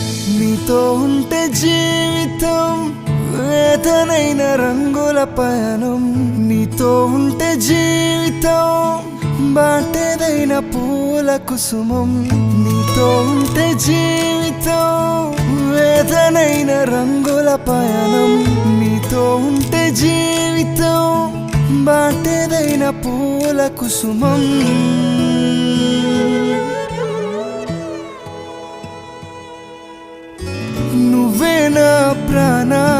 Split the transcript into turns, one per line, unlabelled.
నీతో ఉంటే జీవితం వేదనైన రంగుల పయనం. నీతో ఉంటే జీవితం బాటేదైన పూల కుసుమం. నీతో ఉంటే జీవితం వేదనైన రంగుల పయనం. నీతో ఉంటే జీవితం బాటేదైన పూల కుసుమం. నువ్వే నా ప్రాణా.